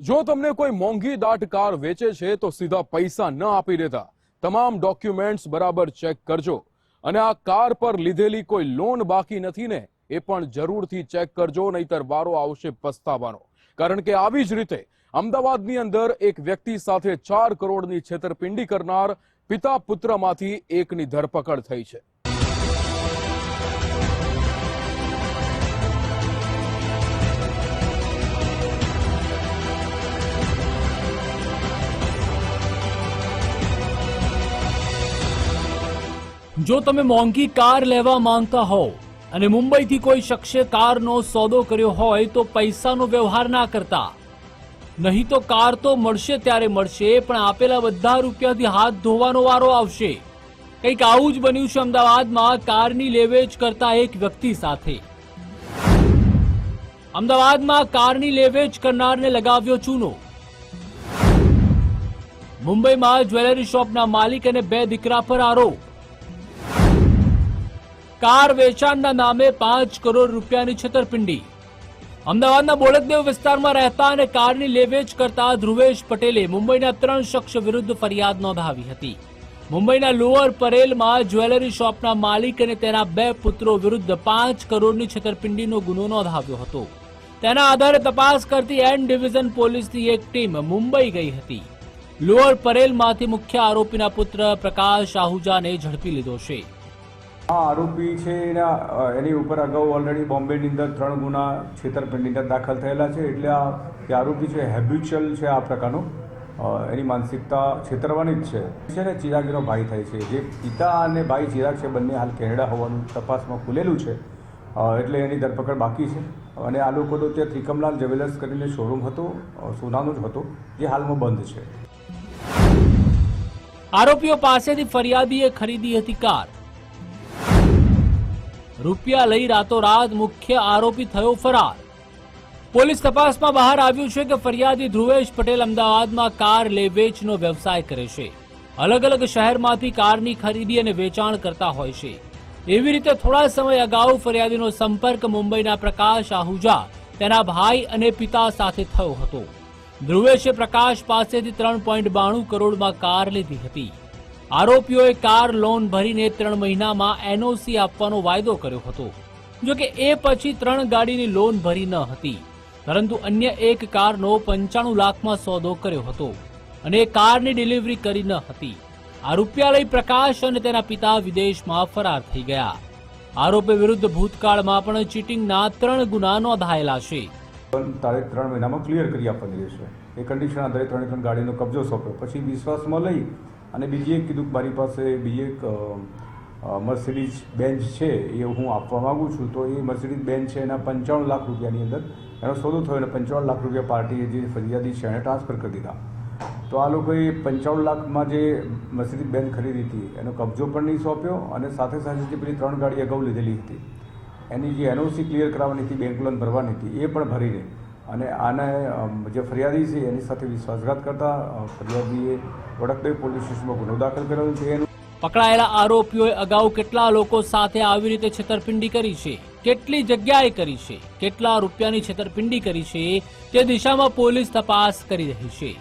જો તમને કોઈ મોંઘી દાટ કાર વેચે છે, તો સીધા પૈસા ન આપી દેતા. તમામ ડોક્યુમેન્ટ્સ બરાબર ચેક કરજો. અને આ કાર પર લીધેલી કોઈ લોન બાકી નથી ને, એ પણ જરૂરથી ચેક કરજો, નહીતર વારો આવશે પસ્તાવાનો. કારણ કે આવી જ રીતે અમદાવાદની અંદર એક વ્યક્તિ સાથે ચાર કરોડની છેતરપિંડી કરનાર પિતા પુત્રમાંથી એકની ધરપકડ થઈ છે. જો તમે મોંઘી કાર લેવા માંગતા હો અને મુંબઈથી કોઈ શખ્સે કારનો સોદો કર્યો હોય તો પૈસાનો વ્યવહાર ના કરતા. નહીં તો કાર તો મળશે ત્યારે મળશે, પણ આપેલા બધા રૂપિયાથી હાથ ધોવાનો વારો આવશે. કંઈક આવું જ બન્યું છે અમદાવાદમાં કારની લેવેચ કરતા એક વ્યક્તિ સાથે. અમદાવાદમાં કારની લેવેચ કરનારને લગાવ્યો ચૂનો. મુંબઈમાં જ્વેલરી શોપના માલિક અને બે દીકરા પર આરોપ. કાર વેચાણના નામે પાંચ કરોડ રૂપિયાની છેતરપિંડી. અમદાવાદના બોળકદેવ વિસ્તારમાં રહેતા અને કારની લેવેચ કરતા ધ્રુવેશ પટેલે મુંબઈના ત્રણ શખ્સ વિરુદ્ધ ફરિયાદ નોંધાવી હતી. મુંબઈના લોઅર પરેલમાં જ્વેલરી શોપના માલિક અને તેના બે પુત્રો વિરુદ્ધ પાંચ કરોડની છેતરપિંડીનો ગુનો નોંધાવ્યો હતો. તેના આધારે તપાસ કરતી એન ડિવિઝન પોલીસની એક ટીમ મુંબઈ ગઈ હતી. લોઅર પરેલમાંથી મુખ્ય આરોપીના પુત્ર પ્રકાશ આહુજાને ઝડપી લીધો છે. આ આરોપી છે એના એની ઉપર અગાઉ ઓલરેડી બોમ્બેની અંદર ત્રણ ગુના છેતરપિંડીના દાખલ થયેલા છે. એટલે આ જે આરોપી છે હેબ્યુચ્યુઅલ છે આ પ્રકારનો. એની માનસિકતા છેતરવાની જ છે. ને, ચિરાગીનો ભાઈ થાય છે. જે પિતા અને ભાઈ ચિરાગ છે, બંને હાલ કેનેડા હોવાનું તપાસમાં ખુલેલું છે. એટલે એની ધરપકડ બાકી છે. અને આ લોકો તો ત્યાં ત્રિકમલાલ જ્વેલર્સ કરીને શોરૂમ હતો સોનાનો જ હતો, જે હાલમાં બંધ છે. આરોપીઓ પાસેથી ફરિયાદીએ ખરીદી હતી કાર. રૂપિયા લઈ રાતોરાત મુખ્ય આરોપી થયો ફરાર. પોલીસ તપાસમાં બહાર આવ્યું છે કે ફરિયાદી ધ્રુવેશ પટેલ અમદાવાદમાં કાર લે વેચનો વ્યવસાય કરે છે. અલગ અલગ શહેરમાંથી કારની ખરીદી અને વેચાણ કરતા હોય છે. એવી રીતે થોડા સમય અગાઉ ફરિયાદીનો સંપર્ક મુંબઈના પ્રકાશ આહુજા, તેના ભાઈ અને પિતા સાથે થયો હતો. ધ્રુવેશે પ્રકાશ પાસેથી ત્રણ પોઈન્ટ બાણું કરોડમાં કાર લીધી હતી. આરોપીઓએ કાર લોન ભરીને ત્રણ મહિનામાં એનઓસી આપવાનો વાયદો કર્યો હતો. જો કે એ પછી ત્રણ ગાડીની લોન ભરી ન હતી. પરંતુ અન્ય એક કારનો પંચાણું લાખમાં સોદો કર્યો હતો અને કારની ડિલિવરી કરી ન હતી. આ રૂપિયા લઈ પ્રકાશ અને તેના પિતા વિદેશમાં ફરાર થઈ ગયા. આરોપી વિરુદ્ધ ભૂતકાળમાં પણ ચીટિંગના ત્રણ ગુના નોંધાયેલા છે. પણ તારે ત્રણ મહિનામાં ક્લિયર કરી આપવાની રહેશે. એ કન્ડિશન આધારે ત્રણે ત્રણ ગાડીનો કબજો સોંપ્યો. પછી વિશ્વાસમાં લઈ અને બીજી એક કીધું મારી પાસે બીજી એક મર્સિડીઝ બેન્ચ છે, એ હું આપવા માગું છું. તો એ મર્સિડીઝ બેન્ચ છે, એના પંચાવન લાખ રૂપિયાની અંદર એનો સોદો થયો અને પંચાવન લાખ રૂપિયા પાર્ટીએ જે ફરિયાદી છે એણે ટ્રાન્સફર કરી દીધા. તો આ લોકોએ પંચાવન લાખમાં જે મર્સિડીઝ બેન્ચ ખરીદી હતી, એનો કબજો પણ નહીં સોંપ્યો અને સાથે સાથે જે પેલી ત્રણ ગાડી અગાઉ લીધેલી હતી. એની જે એનઓસી ક્લિયર કરાવવાની હતી બેંક લોન ભરવાની હતી, એ પણ ભરીને અને આને જે ફરિયાદી છે, એની સાથે વિશ્વાસઘાત કરતા ફરિયાદીએ વડકદેવ પોલીસ સ્ટેશનમાં ગુનો દાખલ કરેલો છે. પકડાયેલા આરોપીઓએ અગાઉ કેટલા લોકો સાથે આવી રીતે છેતરપિંડી કરી છે? કેટલી જગ્યાએ કરી છે? કેટલા રૂપિયાની છેતરપિંડી કરી છે? તે દિશામાં પોલીસ તપાસ કરી રહી છે.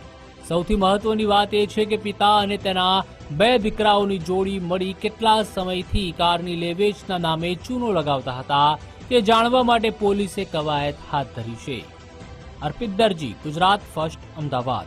સૌથી મહત્વની વાત એ છે કે પિતા અને તેના બે દીકરાઓની જોડી મળી કેટલા સમયથી કારની લેવેચના નામે ચૂનો લગાવતા હતા તે જાણવા માટે પોલીસે કવાયત હાથ ધરી છે. અર્પિત દરજી ગુજરાત ફર્સ્ટ અમદાવાદ.